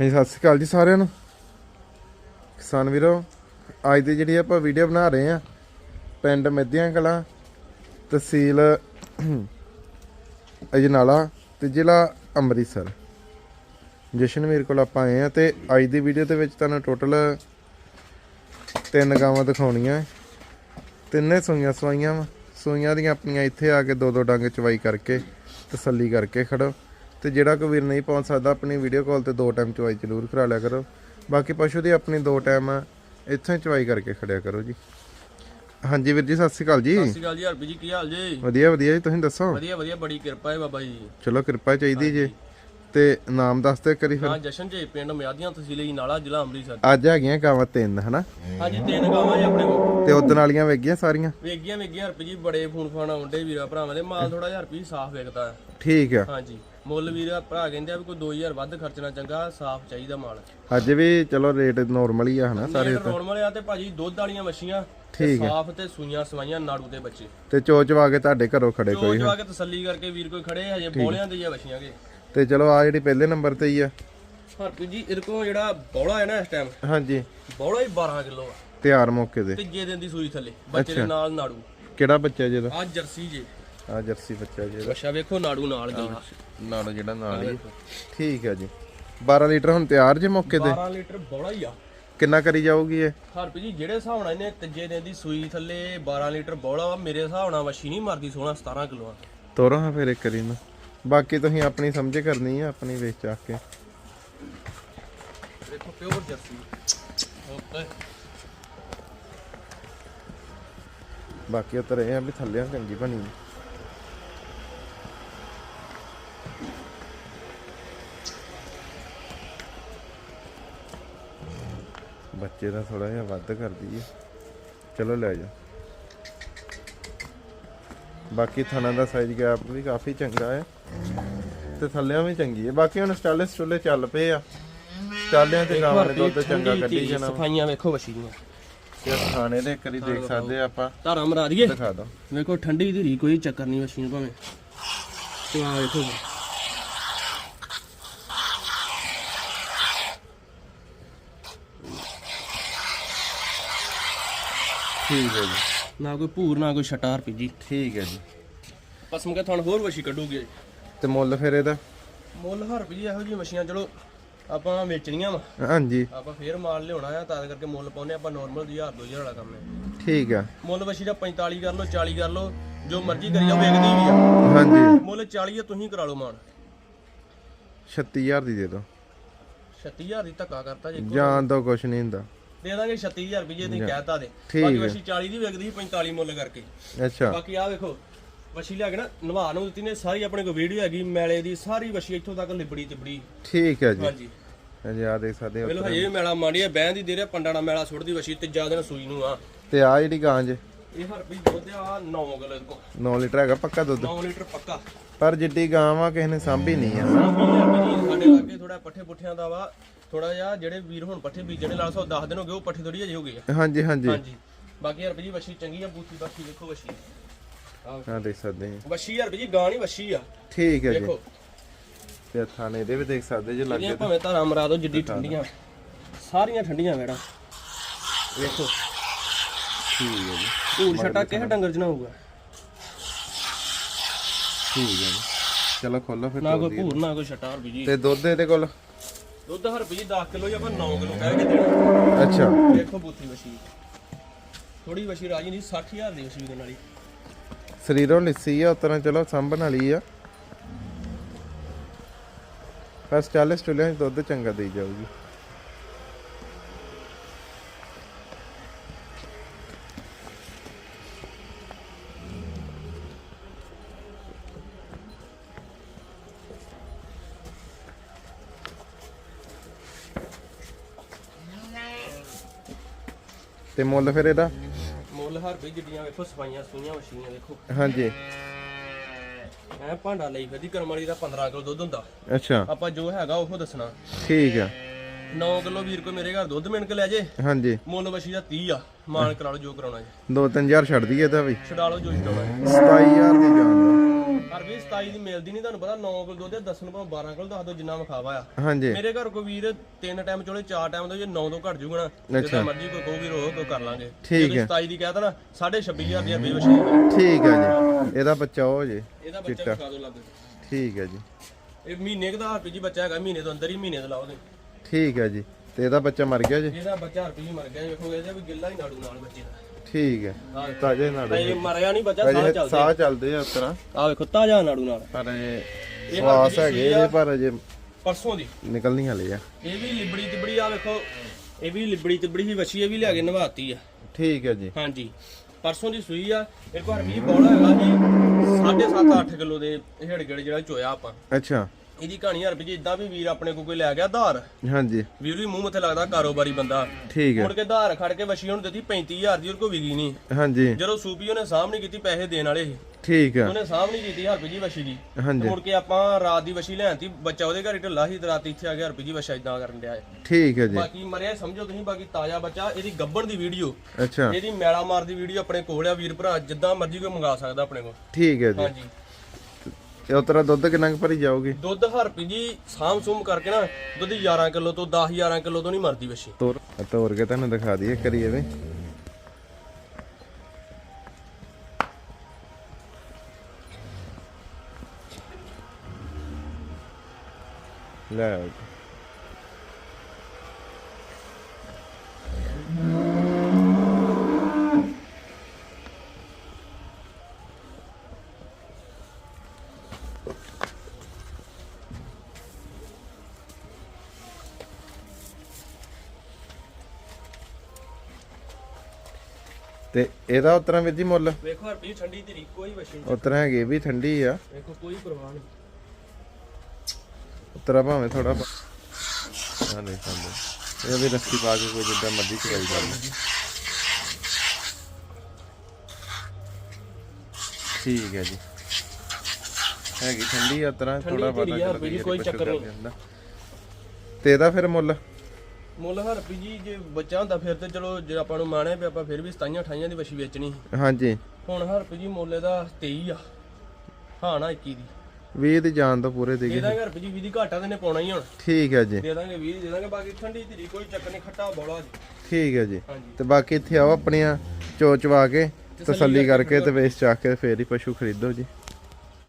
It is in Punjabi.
ਹਾਂਜੀ, ਸਤਿ ਸ਼੍ਰੀ ਅਕਾਲ ਜੀ ਸਾਰਿਆਂ ਨੂੰ। ਕਿਸਾਨ ਵੀਰੋ, ਅੱਜ ਦੀ ਜਿਹੜੀ ਆਪਾਂ ਵੀਡੀਓ ਬਣਾ ਰਹੇ ਆ ਪਿੰਡ ਮਿੱਧੀਆਂ ਕਲਾਂ, ਤਹਿਸੀਲ ਅਜਨਾਲਾ ਤੇ ਜ਼ਿਲ੍ਹਾ ਅੰਮ੍ਰਿਤਸਰ। ਜਸ਼ਨ ਜਸ਼ਨਵੀਰ ਕੋਲ ਆਪਾਂ ਆਏ ਆ ਤੇ ਅੱਜ ਦੀ ਵੀਡੀਓ ਦੇ ਵਿੱਚ ਤੁਹਾਨੂੰ ਟੋਟਲ ਤਿੰਨ ਗਾਵਾਂ ਦਿਖਾਉਣੀਆਂ। ਤਿੰਨੇ ਸੂਈਆਂ ਸਵਾਈਆਂ ਵਾ। ਸੂਈਆਂ ਦੀਆਂ ਆਪਣੀਆਂ ਇੱਥੇ ਆ ਕੇ ਦੋ ਦੋ ਡੰਗ ਚਵਾਈ ਕਰਕੇ ਤਸੱਲੀ ਕਰਕੇ ਖੜੋ। ਤੇ ਜਿਹੜਾ ਕੋਈ ਵੀਰ ਨਹੀਂ ਪਹੁੰਚ ਸਕਦਾ ਆਪਣੀ ਵੀਡੀਓ ਕਾਲ ਤੇ ਦੋ ਟਾਈਮ ਚਵਾਈ ਜ਼ਰੂਰ ਕਰਾ ਲਿਆ ਕਰੋ। ਬਾਕੀ ਪਸ਼ੂ ਦੀ ਆਪਣੀ ਦੋ ਟਾਈਮ ਇੱਥੋਂ ਚਵਾਈ ਕਰਕੇ ਖੜਿਆ ਕਰੋ ਜੀ। ਹਾਂਜੀ ਵੀਰ ਜੀ ਸਤਿ ਸ਼੍ਰੀ ਅਕਾਲ ਜੀ। ਸਤਿ ਸ਼੍ਰੀ ਅਕਾਲ ਜੀ ਹਰਪੀ ਜੀ ਕੀ ਹਾਲ ਜੀ? ਵਧੀਆ ਵਧੀਆ ਜੀ ਤੁਸੀਂ ਦੱਸੋ? ਵਧੀਆ ਵਧੀਆ ਬੜੀ ਕਿਰਪਾ ਹੈ ਬਾਬਾ ਜੀ। ਚਲੋ ਕਿਰਪਾ ਚਾਹੀਦੀ ਜੀ। ਤੇ ਨਾਮ ਦੱਸ ਦੇ ਕਰੀ ਫਿਰ। ਹਾਂ ਜਸ਼ਨ ਜੀ ਪਿੰਡ ਮਿਆਦੀਆਂ ਤਹਿਸੀਲ ਨਾਲਾ ਜ਼ਿਲ੍ਹਾ ਅੰਮ੍ਰਿਤਸਰ। ਅੱਜ ਹੈਗੀਆਂ ਗਾਵਾਂ ਤਿੰਨ ਹਨਾ? ਹਾਂਜੀ ਤਿੰਨ ਗਾਵਾਂ ਜੀ ਆਪਣੇ ਕੋਲ। ਤੇ ਉਦਣ ਵਾਲੀਆਂ ਵੇਗੀਆਂ ਸਾਰੀਆਂ? ਵੇਗੀਆਂ ਵੇਗੀਆਂ ਹਰਪੀ ਜੀ ਬੜੇ ਫੋਨ ਫਾਨ ਆਉਂਦੇ ਵੀਰਾ ਭਰਾਵਾਂ ਦੇ। ਮਾਲ ਥੋੜਾ ਜਿਹਾ ਹਰਪੀ ਸਾਫ਼ ਵੇਖਦਾ। ਠੀਕ ਆ। ਹਾਂਜੀ। ਮੁੱਲ ਵੀਰਾ ਭਰਾ ਕਹਿੰਦੇ ਆ ਵੀ ਕੋਈ 2000 ਵੱਧ ਖਰਚਣਾ ਚੰਗਾ ਸਾਫ਼ ਚਾਹੀਦਾ ਮਾਲ। ਅੱਜ ਵੀ ਚਲੋ ਰੇਟ ਨਾਰਮਲ ਹੀ ਆ ਹਨਾ ਸਾਰੇ ਰੇਟ ਰੋਣ ਆ ਤੇ ਭਾਜੀ ਦੁੱਧ ਵਾਲੀਆਂ ਮੱਛੀਆਂ ਠੀਕ ਹੈ। ਸਾਫ਼ ਤੇ ਸੂਈਆਂ ਸਵਾਈਆਂ ਨਾੜੂ ਦੇ ਬੱਚੇ। ਤੇ ਚੋਚਵਾ ਕੇ ਤੁਹਾਡੇ ਘਰੋਂ ਖੜੇ ਜੋ ਕੋਈ। ਜੋ ਆ ਕੇ ਤਸੱਲੀ ਕਰਕੇ ਵੀਰ ਕੋਈ ਖੜੇ ਹਜੇ ਬੋਲਿਆਂ ਦੇ ਆ ਮੱਛੀਆਂ ਕੇ ਤੇ ਚਲੋ ਆ ਜਿਹੜੀ ਪਹਿਲੇ ਨੰਬਰ ਤੇ ਹੀ ਆ। ਹਰਪੀ ਜੀ ਇਹਦੇ ਜਿਹੜਾ ਬੌਲਾ ਹੈ ਨਾ ਇਸ ਟਾਈਮ ਹਾਂਜੀ। ਬੌਲਾ ਹੀ 12 ਕਿਲੋ ਆ। ਤਿਆਰ ਮੌਕੇ ਤੇ। ਤੀਜੇ ਦਿਨ ਦੀ ਸੂਈ ਥੱਲੇ ਬੱਚੇ ਦੇ ਨਾਲ ਨਾੜੂ। ਕਿਹੜਾ ਬੱਚਾ ਜਿਹਦਾ? ਆ ਜਰਸੀ ਜੇ। ਆ ਜਰਸੀ ਬੱਚਾ ਜਿਹਦਾ ਅੱਛਾ ਵੇਖੋ ਨਾੜੂ ਨਾਲ ਗਈ ਨਾਲ ਜਿਹੜਾ ਨਾਲ ਹੀ। ਠੀਕ ਹੈ ਜੀ। 12 ਲੀਟਰ ਹੁਣ ਤਿਆਰ ਜੇ ਮੌਕੇ ਤੇ? 12 ਲੀਟਰ ਬੋਲਾ ਹੀ ਆ। ਕਿੰਨਾ ਕਰੀ ਜਾਊਗੀ ਇਹ? ਹਰਪੀ ਜੀ ਜਿਹੜੇ ਹਿਸਾਬ ਨਾਲ ਇਹਨੇ ਤੀਜੇ ਦਿਨ ਦੀ ਸੂਈ ਥੱਲੇ 12 ਲੀਟਰ ਬੋਲਾ ਵਾ ਮੇਰੇ ਹਿਸਾਬ ਨਾਲ ਵਸ਼ੀ ਨਹੀਂ ਮਰਦੀ 16 17 ਕਿਲੋ ਆ। ਤੋਰੋ ਹਾਂ ਫਿਰ ਇੱਕ ਕਰੀ ਨਾ ਬਾਕੀ ਤੁਸੀਂ ਆਪਣੀ ਸਮਝੇ ਕਰਨੀ ਆ ਆਪਣੀ ਵੇਚ ਚੱਕ ਕੇ। ਵੇਖੋ ਪਿਓਰ ਜਰਸੀ। ਓਕੇ। ਬਾਕੀ ਉਤਰ ਇਹ ਆ ਵੀ ਥੱਲੇ ਚੰਗੀ ਬਣੀ ਬੱਚੇ ਦਾ ਥੋੜਾ ਜਿਹਾ ਵੱਧ ਕਰਦੀ ਹੈ। ਚਲੋ ਲੈ ਜਾ ਬਾਕੀ ਥਣਾ ਦਾ ਸਾਈਜ਼ ਗੈਪ ਵੀ ਕਾਫੀ ਚੰਗਾ ਹੈ ਤੇ ਥੱਲਿਆਂ ਵੀ ਚੰਗੀ ਹੈ। ਬਾਕੀ ਹੁਣ ਸਟਾਲੇ ਸਟੂਲੇ ਚੱਲ ਪਏ ਆ। ਸਟਾਲਿਆਂ ਤੇ ਗਾਵਾਂ ਨੇ ਦੁੱਧ ਚੰਗਾ ਕੱਢੀ ਜਾਣਾ। ਸਫਾਈਆਂ ਵੇਖੋ ਵਸ਼ੀ ਦੀਆਂ ਤੇ ਥਾਣੇ ਦੇ ਕਰੀ ਦੇਖ ਸਕਦੇ ਆ ਆਪਾਂ। ਧਾਰਾਂ ਮਰਾ ਦਈਏ। ਦਿਖਾ ਦੋ ਵੇਖੋ ਠੰਡੀ ਧੀਰੀ ਕੋਈ ਚੱਕਰ ਨਹੀਂ ਵਸ਼ੀ ਨੂੰ ਭਾਵੇਂ। ਤੇ ਆ ਵੇਖੋ ਠੀਕ ਹੈ ਜੀ। ਨਾ ਕੋਈ ਭੂਰ ਨਾ ਕੋਈ ਛਟਾ ਹਰਪੀ ਜੀ। ਠੀਕ ਹੈ ਜੀ। ਪਸਮ ਕੇ ਤੁਹਾਨੂੰ ਹੋਰ ਵਸ਼ੀ ਕੱਢੂਗੇ। ਤੇ ਮੁੱਲ ਫਿਰ ਇਹਦਾ? ਮੁੱਲ ਹਰਪੀ ਜੀ ਇਹੋ ਜਿਹੀ ਮੱਛੀਆਂ ਚਲੋ ਆਪਾਂ ਵੇਚਣੀਆਂ ਵਾ। ਹਾਂਜੀ। ਆਪਾਂ ਫੇਰ ਮਾਲ ਲਿਆਉਣਾ ਆ ਤਾਂ ਕਰਕੇ ਮੁੱਲ ਪਾਉਨੇ ਆਪਾਂ ਨਾਰਮਲ 1000 2000 ਵਾਲਾ ਕੰਮ ਹੈ। ਠੀਕ ਆ। ਮੁੱਲ ਵਸ਼ੀ ਦਾ 45 ਕਰ ਲਓ 40 ਕਰ ਲਓ ਜੋ ਮਰਜ਼ੀ ਕਰੀ ਜਾਓ ਵੇਚਦੀ ਵੀ ਆ। ਹਾਂਜੀ। ਮੁੱਲ 40 ਆ ਤੁਸੀਂ ਕਰਾ ਲਓ ਮਾਨ 36000 ਦੀ ਦੇ ਦਿਓ। 36000 ਦੀ ਧੱਕਾ ਕਰਤਾ ਜੀ ਜਾਨ ਤੋਂ ਕੁਛ ਨਹੀਂ ਹੁੰਦਾ। ਦੇ ਦਾਂਗੇ 36000 ਰੁਪਏ ਤੁਸੀਂ ਕਹਿਤਾ ਦੇ ਬਾਕੀ ਹੈ। ਵਸ਼ੀ 40 ਦੀ ਵਿਕਦੀ ਸੀ 45 ਮੁੱਲ ਕਰਕੇ। ਅੱਛਾ। ਬਾਕੀ ਆ ਵੇਖੋ ਵਸ਼ੀ ਲਿਆ ਕੇ ਨਾ ਨਵਾ ਨੂੰ ਦਿੱਤੀ ਨੇ ਸਾਰੀ ਆਪਣੇ ਕੋਲ ਵੀਡੀਓ ਹੈਗੀ ਮੈਲੇ ਦੀ ਸਾਰੀ ਵਸ਼ੀ ਇੱਥੋਂ ਤੱਕ ਲਿਬੜੀ ਤਿਬੜੀ। ਠੀਕ ਹੈ ਜੀ। ਹਾਂਜੀ। ਹਾਂਜੀ ਆ ਦੇਖ ਸਕਦੇ ਹੋ ਵੇਲੋ ਹਜੇ ਮੈਲਾ ਮਾਂਡੀ ਆ ਬਹਿਣ ਦੀ ਦੇ ਰਿਹਾ ਪੰਡਾਣਾ ਮੈਲਾ ਸੁੱਟਦੀ ਵਸ਼ੀ ਤੇ ਦਿਨ ਸੂਈ ਨੂੰ ਆ। ਤੇ ਆ ਜਿਹੜੀ ਗਾਂ ਜੇ? ਇਹ ਹਰਪੀ ਦੁੱਧ ਆ 9 ਕਿਲੋ ਕੋ 9 ਲੀਟਰ ਹੈਗਾ ਪੱਕਾ ਦੁੱਧ? 9 ਲੀਟਰ ਪੱਕਾ। ਪਰ ਜਿੱਡੀ ਗਾਂ ਵਾ ਕਿਸੇ ਨੇ ਸਾਂਭੀ ਨਹੀਂ ਆ। ਸਾਡੇ ਲਾਗੇ ਥੋੜਾ ਪੱਠੇ ਪੁੱਠਿਆਂ ਦਾ ਵਾ। ਥੋੜਾ ਜਿਹਾ ਜਿਹੜੇ ਵੀਰ ਹੁਣ ਪੱਠੇ ਬੀਜਣੇ ਲਾ ਸੋ 10 ਦਿਨ ਹੋ ਗਏ ਉਹ ਪੱਠੇ ਥੋੜੀ ਜਿਹੀ ਹੋ ਗਏ ਆ। ਹਾਂਜੀ ਹਾਂਜੀ। ਹਾਂਜੀ। ਬਾਕੀ ਹਰਪੀ ਜੀ ਵਸ਼ੀ ਚੰਗੀ ਆ ਬੂਥੀ ਬਾਕੀ ਵੇਖੋ ਵਸ਼ੀ ਆ ਦੇਖ ਸਕਦੇ ਜੀ ਵਸ਼ੀ ਹਰਪੀ ਜੀ ਗਾਂ ਨਹੀਂ ਵਸ਼ੀ ਆ। ਠੀਕ ਹੈ ਜੀ। ਦੇਖੋ ਤੇ ਥਾਣੇ ਇਹਦੇ ਵੀ ਦੇਖ ਸਕਦੇ ਜੇ ਲੱਗੇ ਭਾਵੇਂ ਧਾਰਾਂ ਮਰਾ ਦੋ ਜਿੱਡੀ ਠੰਡੀਆਂ। ਸਾਰੀਆਂ ਠੰਡੀਆਂ ਮੈਡਮ ਵੇਖੋ। ਠੀਕ ਹੈ ਜੀ। ਧੂੜ ਛਟਾ ਕਿਸੇ ਡੰਗਰ ਚ ਨਾ ਹੋਊਗਾ। ਠੀਕ ਹੈ ਜੀ। ਚਲੋ ਖੋਲੋ ਫਿਰ ਨਾ ਕੋਈ ਭੂਰ ਨਾ ਕੋਈ ਛਟਾ ਹਰਪੀ ਜੀ ਤੇ ਦੁੱਧ ਇਹਦੇ ਕੋਲ? ਦੁੱਧ ਹਰਪੀ ਜੀ 10 ਕਿਲੋ ਜਾਂ ਆਪਾਂ 9 ਕਿਲੋ ਕਹਿ ਕੇ ਦੇਣਾ। ਅੱਛਾ। ਦੇਖੋ ਬੂਥੀ ਵਸ਼ੀ ਥੋੜੀ ਵਸ਼ੀ ਰਾਜੀ ਨਹੀਂ 60000 ਦੀ ਵਸ਼ੀ ਦੇ ਨਾਲੀ ਸਰੀਰੋਂ ਲਿੱਸੀ ਆ ਉਤਰਾਂ ਚਲੋ ਸੰਭਣ ਵਾਲੀ ਆ। ਬਸ 40 ਸਟੁਲਿਆਂ ਚ ਦੁੱਧ ਚੰਗਾ ਦੇਈ ਜਾਊਗੀ। ਤੇ ਮੁੱਲ ਫਿਰ ਇਹਦਾ? ਮੁੱਲ ਹਰਪੀ ਜਿੱਡੀਆਂ ਵੇਖੋ ਸਫਾਈਆਂ ਸੂਈਆਂ ਵਸ਼ੀਆਂ ਦੇਖੋ ਹਾਂਜੀ। ਐ ਭਾਂਡਾ ਲਈ ਫਿਰਦੀ ਕਰਮ ਵਾਲੀ ਦਾ 15 ਕਿਲੋ ਦੁੱਧ ਹੁੰਦਾ। ਅੱਛਾ। ਆਪਾਂ ਜੋ ਹੈਗਾ ਉਹ ਦੱਸਣਾ। ਠੀਕ ਆ। 9 ਕਿਲੋ ਵੀਰ ਕੋ ਮੇਰੇ ਘਰ ਦੁੱਧ ਮਿਣ ਕੇ ਲੈ ਜੇ। ਹਾਂਜੀ। ਮੁੱਲ ਵਸ਼ੀ ਦਾ 30 ਆ। ਮਾਨ ਕਰਾ ਲਓ ਜੋ ਕਰਾਉਣਾ ਜੀ। ਦੋ ਤਿੰਨ ਹਜ਼ਾਰ ਛੱਡ ਦਈਏ ਇਹਦਾ ਵੀ। ਛਡਾ ਲਓ ਜੋ ਛਡਾਉਣਾ ਜੀ। 27000 ਦੀ ਜਾਨ ਦਾ ਵੀ 27 ਦੀ ਮਿਲਦੀ ਨਹੀਂ ਤੁਹਾਨੂੰ ਪਤਾ 9 ਕਿਲੋ ਦੁੱਧ ਹੈ, ਦੱਸਣ ਭਾਵੇਂ 12 ਕਿਲੋ ਦੱਸ ਦੋ ਜਿੰਨਾ ਵਿਖਾਵਾ ਆ। ਹਾਂਜੀ। ਮੇਰੇ ਘਰ ਕੋਈ ਵੀਰ ਤਿੰਨ ਟਾਈਮ ਚੋਲੇ ਚਾਰ ਟਾਈਮ ਤੋਂ ਜੇ 9 ਤੋਂ ਘਟ ਜੂਗਾ ਨਾ ਜਿੱਦਾਂ ਮਰਜ਼ੀ ਕੋਈ ਕਹੋ ਵੀਰ ਉਹ ਕੋਈ ਕਰ ਲਾਂਗੇ। ਠੀਕ ਜੇ ਹੈ। 27 ਦੀ ਕਹਿਤਾ ਨਾ 26500 ਦੀ ਰੁਪਏ ਵਸ਼ੀ ਠੀਕ ਹੈ ਜੀ। ਇਹਦਾ ਬੱਚਾ ਉਹ ਜੇ ਇਹਦਾ ਬੱਚਾ ਵਿਖਾ ਦੋ ਲੱਗ ਠੀਕ ਹੈ ਜੀ। ਇਹ ਮਹੀਨੇ ਦਾ ਹਰਪੀ ਜੀ ਬੱਚਾ ਹੈਗਾ ਮਹੀਨੇ ਤੋਂ ਅੰਦਰ ਹੀ ਮਹੀਨੇ ਤੋਂ ਲਾਓ ਦੇ ਠੀਕ ਹੈ ਜੀ। ਤੇ ਇਹਦਾ ਬੱਚਾ ਮਰ ਗਿਆ ਜੀ? ਇਹਦਾ ਬੱਚਾ ਹਰਪੀ ਮਰ ਗਿਆ ਵੇਖੋ ਇਹਦਾ ਵੀ ਗਿੱਲਾ ਹੀ ਨਾੜੂ ਨਾਲ ਬੱਚੇ ਦਾ। ਠੀਕ ਹੈ। ਤਾਜੇ ਨਾੜੂ ਇਹ ਮਰਿਆ ਨਹੀਂ ਬੱਚਾ ਸਾਹ ਚੱਲਦਾ ਸਾਹ ਚੱਲਦੇ ਆ ਉਸ ਤਰ੍ਹਾਂ। ਆ ਵੇਖੋ ਤਾਜ਼ਾ ਨਾੜੂ ਨਾਲ। ਪਰ ਇਹ ਇਹ ਸਵਾਸ ਹੈਗੇ ਇਹਦੇ ਪਰ ਅਜੇ ਪਰਸੋਂ ਦੀ। ਨਿਕਲਣੀ ਹਲੇ ਆ। ਇਹ ਵੀ ਲਿਬੜੀ ਤਿਬੜੀ ਆ ਵੇਖੋ ਇਹ ਵੀ ਲਿਬੜੀ ਤਿਬੜੀ ਹੀ ਵਛੀ ਇਹ ਵੀ ਲਿਆ ਕੇ ਨਵਾਤੀ ਆ। ਠੀਕ ਹੈ ਜੀ। ਹਾਂਜੀ। ਪਰਸੋਂ ਦੀ ਸੂਈ ਆ। ਇਹ ਘਰ ਵੀ ਬੋਲਾ ਹੈਗਾ ਜੀ। 7.5 8 ਕਿਲੋ ਦੇ ਹੇੜ ਗੇੜ ਜਿਹੜਾ ਚੋਇਆ ਆਪਾਂ। ਅੱਛਾ। ਇਹਦੀ ਕਹਾਣੀ ਹਰ ਵੀ ਇਦਾਂ ਵੀ ਵੀਰ ਆਪਣੇ ਕੋਲ ਕੋਈ ਲੈ ਗਿਆ ਧਾਰ ਹਾਂਜੀ। ਵੀਰ ਵੀ ਮੂੰਹ ਮੱਥੇ ਲੱਗਦਾ ਕਾਰੋਬਾਰੀ ਬੰਦਾ। ਠੀਕ ਹੈ। ਮੁੜ ਕੇ ਧਾਰ ਖੜ ਕੇ ਵਛੀ ਉਹਨੂੰ ਦਿੱਤੀ 35000 ਦੀ ਉਹ ਕੋ ਵਿਗੀ ਨਹੀਂ। ਹਾਂਜੀ। ਜਦੋਂ ਸੂਪੀ ਉਹਨੇ ਨਹੀਂ ਕੀਤੀ ਪੈਸੇ ਦੇਣ ਵਾਲੇ। ਸੀ ਠੀਕ ਹੈ। ਉਹਨੇ ਨਹੀਂ ਕੀਤੀ ਹਰਪੀ ਜੀ ਵਛੀ ਦੀ। ਹਾਂਜੀ। ਮੁੜ ਕੇ ਆਪਾਂ ਰਾਤ ਦੀ ਵਛੀ ਲੈਣਤੀ ਬੱਚਾ ਉਹਦੇ ਘਰ ਢਿੱਲਾ ਸੀ ਤੇ ਰਾਤ ਇੱਥੇ ਆ ਗਿਆ ਹਰਪੀ ਜੀ ਵਛਾ ਇਦਾਂ ਕਰਨ ਡਿਆ ਠੀਕ ਹੈ ਜੀ। ਬਾਕੀ ਮਰਿਆ ਸਮਝੋ ਤੁਸੀਂ ਬਾਕੀ ਤਾਜ਼ਾ ਬੱਚਾ ਇਹਦੀ ਗੱਬਣ ਦੀ ਵੀਡੀਓ। ਅੱਛਾ। ਇਹਦੀ ਮੈਲਾ ਮਾਰ ਦੀ ਵੀਡੀਓ ਆਪਣੇ ਕੋਲ ਆ ਵੀਰ ਭਰਾ ਜਿੱਦਾਂ ਮਰਜ਼ੀ ਕੋਈ ਮੰਗਾ ਸਕਦਾ ਆਪਣੇ ਕੋਲ। ਠੀਕ ਹੈ ਜੀ। ਹਾਂਜੀ। ਤੇ ਉਸ ਤਰ੍ਹਾਂ ਦੁੱਧ ਕਿੰਨਾ ਕੁ ਭਰੀ ਜਾਊਗੀ? ਦੁੱਧ ਹਰਪੀ ਜੀ ਸਾਮ ਸੂਮ ਕਰਕੇ ਨਾ ਦੁੱਧ 11 ਕਿਲੋ ਤੋਂ 10 11 ਕਿਲੋ ਤੋਂ ਨਹੀਂ ਮਰਦੀ ਵਛੀ। ਤੋਰ ਤੋਰ ਕੇ ਤੁਹਾਨੂੰ ਦਿਖਾ ਦਈਏ ਕਰੀਏ ਵੇ ਲੈ ਤੇ ਇਹਦਾ ਉਤਰਾ ਵੀਰ ਜੀ ਮੁੱਲ? ਵੇਖੋ ਹਰਪੀ ਠੰਡੀ ਧੀਰੀ ਕੋਈ ਵਛੀ ਨਹੀਂ। ਉਤਰਾ ਹੈਗੇ ਵੀ ਠੰਡੀ ਆ। ਵੇਖੋ ਕੋਈ ਪਰਵਾਹ ਨਹੀਂ। ਉਤਰਾ ਭਾਵੇਂ ਥੋੜਾ ਹਾਂ ਨਹੀਂ ਸੰਦੇ ਇਹ ਵੀ ਰੱਸੀ ਪਾ ਕੇ ਕੋਈ ਜਿੱਦਾਂ ਮਰਜ਼ੀ ਚਲਾਈ ਲੈ ਠੀਕ ਹੈ ਜੀ। ਹੈਗੀ ਠੰਡੀ ਆ ਉਤਰਾ ਠੰਡੀ ਥੋੜਾ ਆ, ਵੀ ਕੋਈ ਚੱਕਰ ਨਹੀਂ। ਤੇ ਇਹਦਾ ਫਿਰ ਮੁੱਲ? ਮੁੱਲ ਹਰਪੀ ਜੀ ਜੇ ਬੱਚਾ ਹੁੰਦਾ ਫਿਰ ਤੇ ਚਲੋ ਜੇ ਆਪਾਂ ਨੂੰ ਮਾਣੇ ਵੀ ਆਪਾਂ ਫਿਰ ਵੀ 27 28 ਦੀ ਵਛੀ ਵੇਚਣੀ ਸੀ। ਹਾਂਜੀ। ਹੁਣ ਹਰਪੀ ਜੀ ਮੁੱਲ ਇਹਦਾ 23 ਆ ਹਾਂ ਨਾ 21 ਦੀ। 20 ਦੀ ਜਾਨ ਤੋਂ ਪੂਰੇ ਦੇ ਦੇ ਗਏ ਦਾਂਗੇ ਹਰਪੀ ਜੀ 20 ਦੀ ਘਾਟਾ ਤੇ ਨੇ ਪਾਉਣਾ ਹੀ ਹੁਣ। ਠੀਕ ਹੈ ਜੀ। ਦੇ ਦਾਂਗੇ 20 ਦੇ ਦਾਂਗੇ ਬਾਕੀ ਠੰਡੀ ਧੀਰੀ ਕੋਈ ਚੱਕਰ ਨਹੀਂ ਖੱਟਾ ਬੋਲਾ ਜੀ। ਠੀਕ ਹੈ ਜੀ। ਹਾਂਜੀ। ਤੇ ਬਾਕੀ ਇੱਥੇ ਆਓ ਆਪਣੀਆਂ ਚੋਚਵਾ ਕੇ ਤਸੱਲੀ ਕਰਕੇ ਤੇ ਵੇਚ ਚਾ ਕੇ ਫੇਰ ਹੀ ਪਸ਼ੂ ਖਰੀਦੋ ਜੀ।